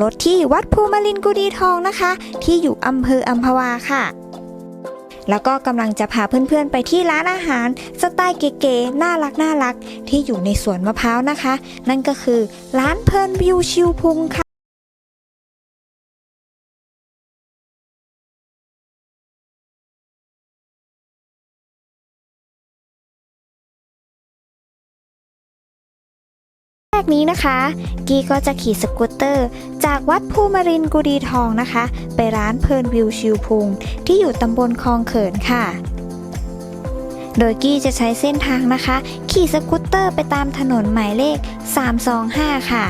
รถที่วัดภูมิลินกุดีทองนะคะ ที่อยู่อำเภออัมพวาค่ะ แล้วก็กำลังจะพาเพื่อนๆ ไปที่ร้านอาหาร สไตล์เก๋ๆน่ารักน่ารักที่อยู่ในสวนมะพร้าวนะคะ นั่นก็คือร้านเพลินวิวชิวพุงค่ะ แรกนี้นะคะ กีก็จะขี่สกูตเตอร์ จากวัดภูมิรินกุดีทองนะคะ ไปร้านเพลินวิวชิวพุงที่อยู่ตำบลคลองเขินค่ะ โดยกี้จะใช้เส้นทางนะคะ ขี่สกูตเตอร์ไปตามถนนหมายเลข 325 ค่ะ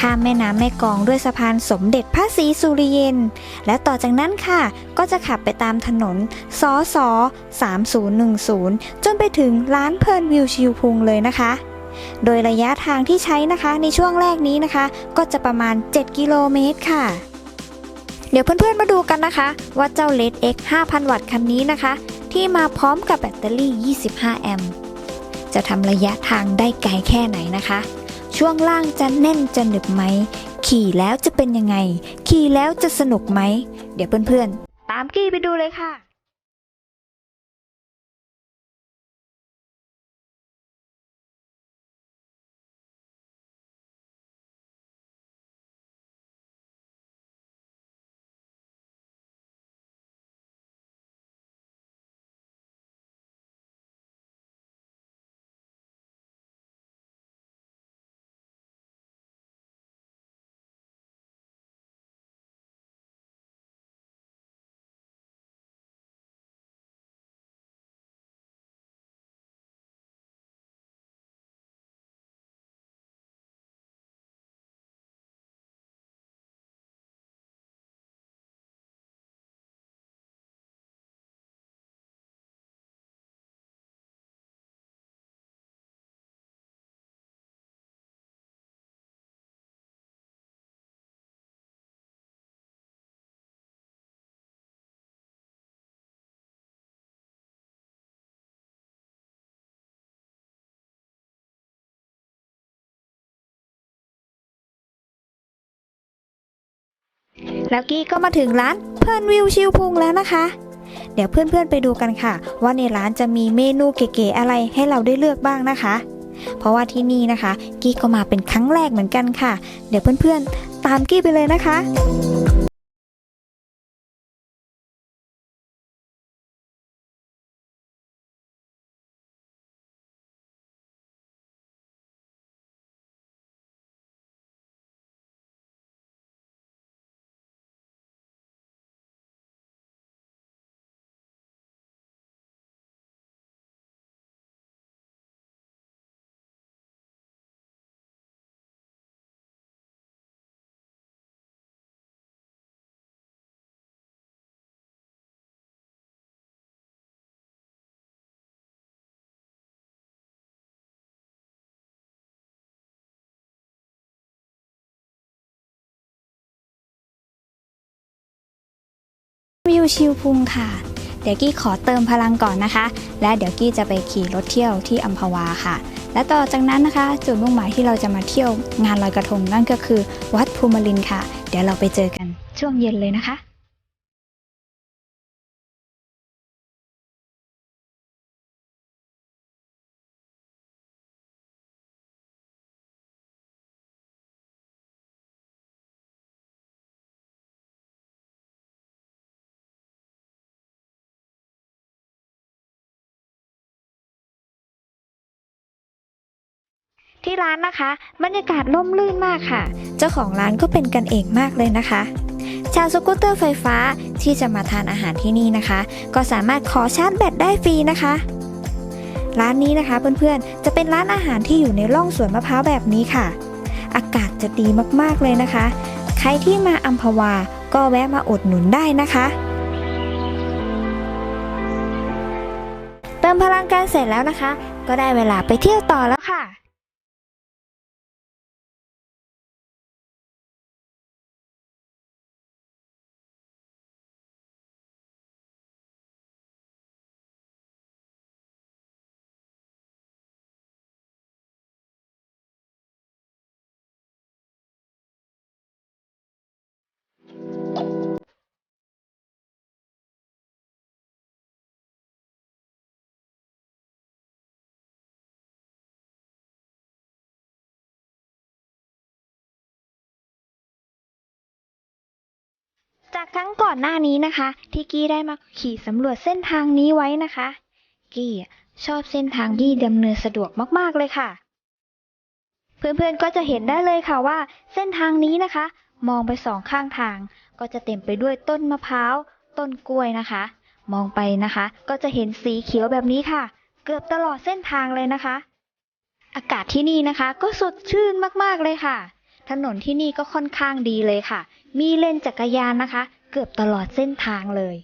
ข้ามแม่น้ำแม่กองด้วยสะพานสมเด็จพระศรีสุริเยนและต่อจากนั้นค่ะ ก็จะขับไปตามถนนสส3010 จนไปถึงร้านเพลินวิวชิวพุงเลยนะคะ โดยระยะทางที่ใช้นะคะในช่วงแรกนี้นะคะ ก็จะประมาณ 7 กิโลเมตรค่ะ เดี๋ยวเพื่อนๆมาดูกันนะคะ ว่าเจ้า LED X 5,000 วัตต์คันนี้นะคะ ที่มาพร้อมกับแบตเตอรี่ 25 แอมป์จะทำระยะทางได้ไกลแค่ไหนนะคะ ช่วงล่างจะแน่นจะหนึบไหม ขี่แล้วจะเป็นยังไง ขี่แล้วจะสนุกไหม เดี๋ยวเพื่อนๆ ตามกี้ไปดูเลยค่ะ แล้วกี้ก็มาถึงร้านเพลินวิวชิวพุงแล้วนะคะ เดี๋ยวเพื่อนๆไปดูกันค่ะ ว่าในร้านจะมีเมนูเก๋ๆอะไรให้เราได้เลือกบ้างนะคะ เพราะว่าที่นี่นะคะ กี้ก็มาเป็นครั้งแรกเหมือนกันค่ะ เดี๋ยวเพื่อนๆ ตามกี้ไปเลยนะคะ วิวชิวพุงค่ะ เดี๋ยวกี้ขอเติมพลังก่อนนะคะ และเดี๋ยวกี้จะไปขี่รถเที่ยวที่อัมพวาค่ะ และต่อจากนั้นนะคะ จุดมุ่งหมายที่เราจะมาเที่ยวงานลอยกระทงนั่นก็คือ วัดภูมิลินค่ะ เดี๋ยวเราไปเจอกันช่วงเย็นเลยนะคะ ที่ร้านนะคะ บรรยากาศร่มรื่นมากค่ะ เจ้าของร้านก็เป็นกันเองมากเลยนะคะ ชาวสกูตเตอร์ไฟฟ้าที่จะมาทานอาหารที่นี่นะคะ ก็สามารถขอชาร์จแบตได้ฟรีนะคะ ร้านนี้นะคะเพื่อนๆ จะเป็นร้านอาหารที่อยู่ในร่องสวนมะพร้าวแบบนี้ค่ะ อากาศจะดีมากๆเลยนะคะ ใครที่มาอัมพวาก็แวะมาอุดหนุนได้นะคะเติมพลังการเสร็จแล้วนะคะ ก็ได้เวลาไปเที่ยวต่อแล้วค่ะ จากครั้งก่อนหน้านี้นะคะ ที่กี้ได้มาขี่สำรวจเส้นทางนี้ไว้นะคะ กี้ชอบเส้นทางที่ดำเนินสะดวกมากๆเลยค่ะ เพื่อนๆก็จะเห็นได้เลยค่ะว่า เส้นทางนี้นะคะ มองไปสองข้างทาง ก็จะเต็มไปด้วยต้นมะพร้าว ต้นกล้วยนะคะ มองไปนะคะ ก็จะเห็นสีเขียวแบบนี้ค่ะ เกือบตลอดเส้นทางเลยนะคะ อากาศที่นี่นะคะ ก็สดชื่นมากๆเลยค่ะ ถนนที่นี่ก็ค่อนข้างดีเลยค่ะ มีเลนจักรยานนะคะ เกือบตลอดเส้นทางเลย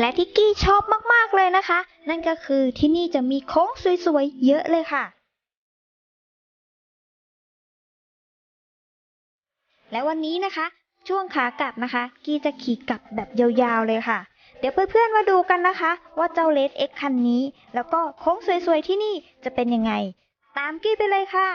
และที่กี้ชอบมากๆเลยนะคะ นั่นก็คือที่นี่จะมีโค้งสวยๆเยอะเลยค่ะ และวันนี้นะคะ ช่วงขากลับนะคะ กี้จะขี่กลับแบบยาวๆเลยค่ะ เดี๋ยวเพื่อนๆมาดูกันนะคะ ว่าเจ้าเลดเอ็กคันนี้ แล้วก็โค้งสวยๆที่นี่จะเป็นยังไง ตามกี้ไปเลยค่ะ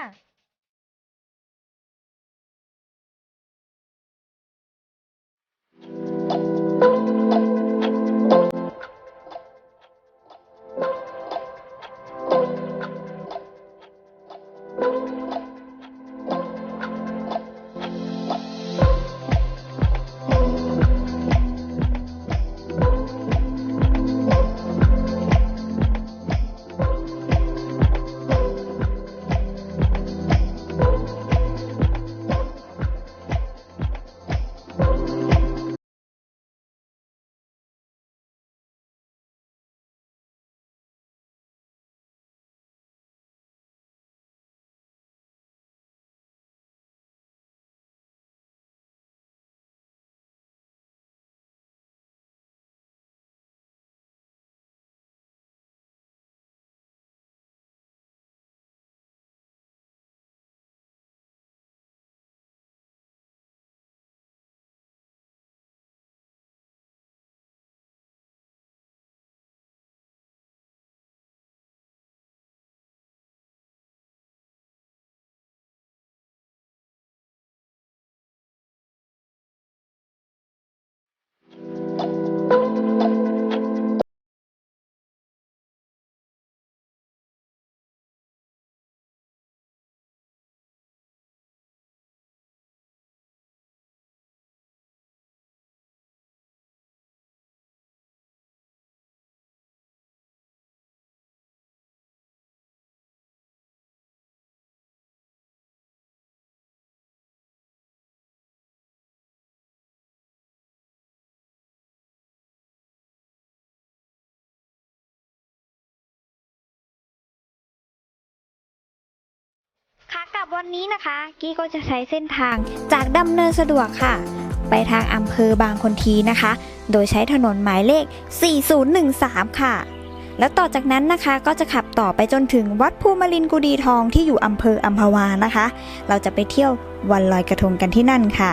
ับวันนี้นะคะ กี้ก็จะใช้เส้นทางจากดำเนินสะดวกค่ะ ไปทางอำเภอบางคนทีนะคะ โดยใช้ถนนหมายเลข 4013 ค่ะ แล้วต่อจากนั้นนะคะก็จะขับต่อไปจนถึงวัดภูมิลินกุดีทองที่อยู่อำเภออัมพวานะคะ เราจะไปเที่ยววันลอยกระทงกันที่นั่นค่ะ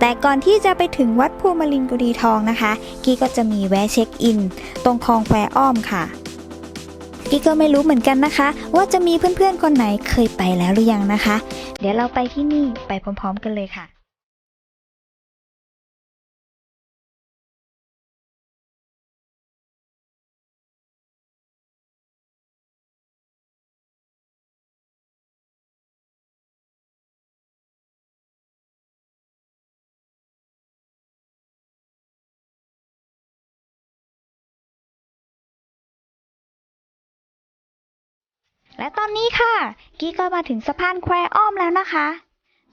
แต่ก่อนที่จะไปถึงวัดภูมิลินกุดีทองนะคะ กี้ก็จะมีแวะเช็คอิน ตรงคลองแควอ้อมค่ะ กี้ก็ไม่รู้เหมือนกันนะคะ ว่าจะมีเพื่อนๆคนไหนเคยไปแล้วหรือยังนะคะ เดี๋ยวเราไปที่นี่ไปพร้อม ๆ กันเลยค่ะ และตอนนี้ค่ะ กี้ก็มาถึงสะพานแควอ้อมแล้วนะคะ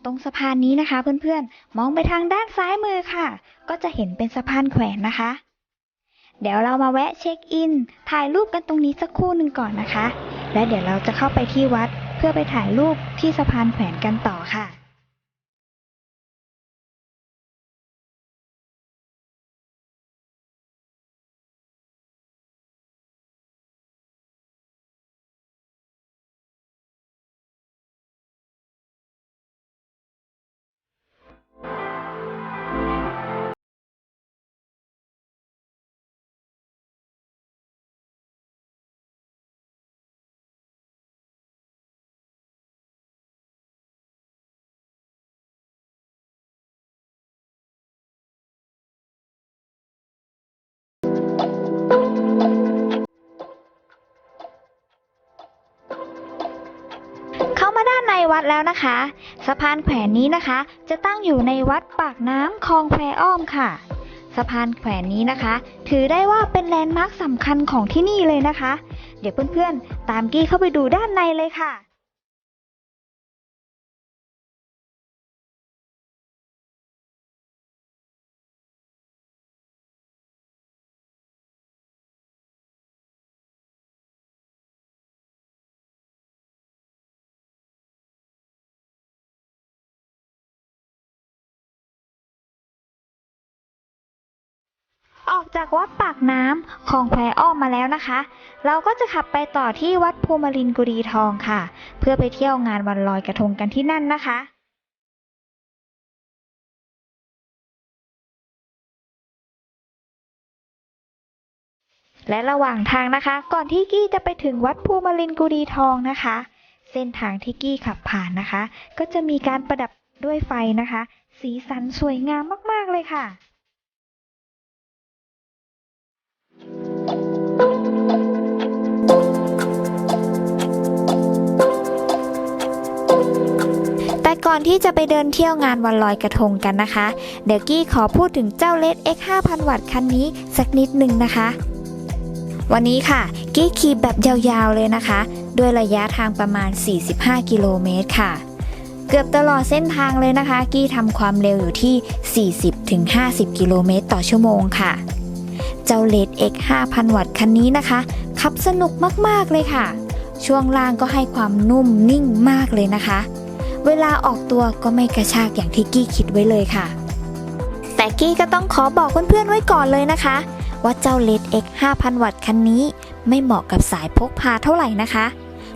ตรงสะพานนี้นะคะเพื่อนๆ มองไปทางด้านซ้ายมือค่ะ ก็จะเห็นเป็นสะพานแขวนนะคะ เดี๋ยวเรามาแวะเช็คอิน ถ่ายรูปกันตรงนี้สักครู่หนึ่งก่อนนะคะ และเดี๋ยวเราจะเข้าไปที่วัดเพื่อไปถ่ายรูปที่สะพานแขวนกันต่อค่ะ วัดแล้วนะคะ สะพานแขวนนี้นะคะ จะตั้งอยู่ในวัดปากน้ำคลองแควอ้อมค่ะ สะพานแขวนนี้นะคะ ถือได้ว่าเป็นแลนด์มาร์คสำคัญของที่นี่เลยนะคะ เดี๋ยวเพื่อนๆ ตามกี้เข้าไปดูด้านในเลยค่ะ ออกจากวัดปากน้ำคลองแพอ้อมมาแล้วนะคะ เราก็จะขับไปต่อที่วัดภูมิรินกุดีทองค่ะ เพื่อไปเที่ยวงานวันลอยกระทงกันที่นั่นนะคะและระหว่างทางนะคะ ก่อนที่กี้จะไปถึงวัดภูมิรินกุดีทองนะคะ เส้นทางที่กี้ขับผ่านนะคะ ก็จะมีการประดับด้วยไฟนะคะ สีสันสวยงามมาก ๆ เลยค่ะ ก่อนที่จะไปเดินเที่ยวงานวันลอยกระทงกันนะคะ เดี๋ยวกี้ขอพูดถึงเจ้าเลด X 5000 วัตต์คันนี้สักนิดหนึ่งนะคะ วันนี้ค่ะ กี้ขี่แบบยาวๆเลยนะคะ ด้วยระยะทางประมาณ 45 กิโลเมตรค่ะ เกือบตลอดเส้นทางเลยนะคะ กี้ทำความเร็วอยู่ที่ 40-50 กิโลเมตรต่อชั่วโมงค่ะ เจ้าเลด X 5000 วัตต์คันนี้นะคะ ขับสนุกมากๆเลยค่ะ ช่วงล่างก็ให้ความนุ่มนิ่งมากเลยนะคะ เวลาออกตัวก็ไม่กระชากอย่างที่กี้คิดไว้เลยค่ะ แต่กี้ก็ต้องขอบอกเพื่อนๆไว้ก่อนเลยนะคะ ว่าเจ้าเลด X 5000 วัตต์คันนี้ ไม่เหมาะกับสายพกพาเท่าไหร่นะคะ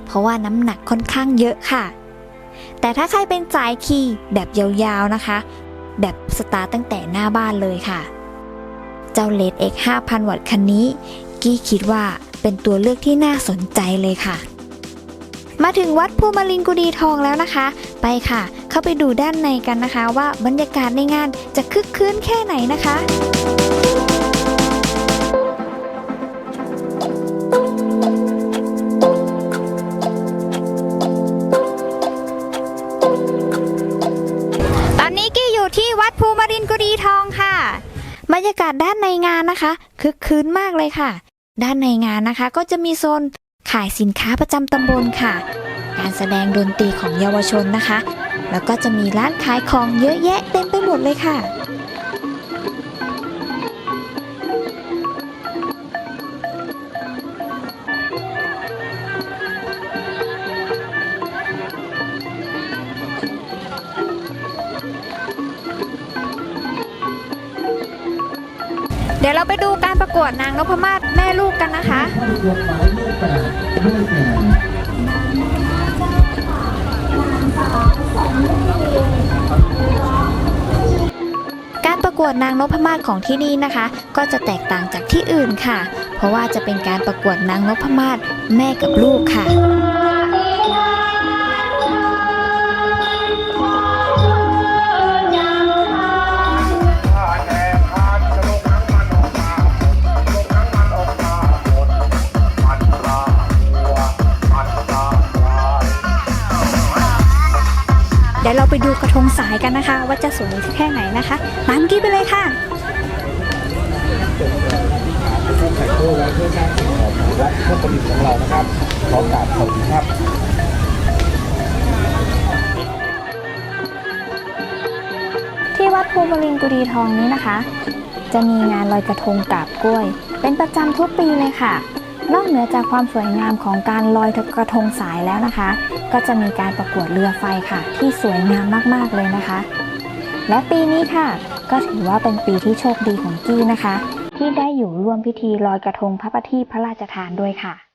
เพราะว่าน้ำหนักค่อนข้างเยอะค่ะ แต่ถ้าใครเป็นสายขี่แบบยาวๆนะคะ แบบสตาร์ตั้งแต่หน้าบ้านเลยค่ะ เจ้าเลด X 5000 วัตต์คันนี้ กี้คิดว่าเป็นตัวเลือกที่น่าสนใจเลยค่ะมาถึงวัดภูมิลินกุดีทองแล้วนะคะ ไปค่ะ เข้าไปดูด้านในกันนะคะว่าบรรยากาศในงานจะคึกคืนแค่ไหนนะคะตอนนี้กี้อยู่ที่วัดภูมิรินทร์กุดีทองค่ะ บรรยากาศด้านในงานนะคะคึกคืนมากเลยค่ะ ด้านในงานนะคะก็จะมีโซน ขายสินค้าประจำตำบลค่ะ การแสดงดนตรีของเยาวชนนะคะ แล้วก็จะมีร้านขายของเยอะแยะเต็มไปหมดเลยค่ะ เดี๋ยวเราไปดูการประกวดนางนพมาศแม่ลูกกันนะคะ การประกวดนางนพมาศของที่นี่นะคะ ก็จะแตกต่างจากที่อื่นค่ะ เพราะว่าจะเป็นการประกวดนางนพมาศแม่กับลูกค่ะ ดี๋ยวเราไปดูกระทงสายกันนะคะ ว่าจะสวยแค่ไหนนะคะตามกี้ไปเลยค่ะผู้ไข่โค้และเพื่อสร้างสิ่งของและเพื่อผลิตของเรานะครับขอกราบขอบคุณครับที่วัดภูมิรินทร์กุดีทองนี้นะคะ จะมีงานลอยกระทงกาบกล้วย เป็นประจำทุกปีเลยค่ะ นอกเหนือจากความสวยงามของการลอยกระทงสายแล้วนะคะ ก็จะมีการประกวดเรือไฟค่ะ ที่สวยงามมากๆเลยนะคะ และปีนี้ค่ะ ก็ถือว่าเป็นปีที่โชคดีของกี้นะคะ ที่ได้อยู่ร่วมพิธีลอยกระทงพระประทีพระราชทานด้วยค่ะ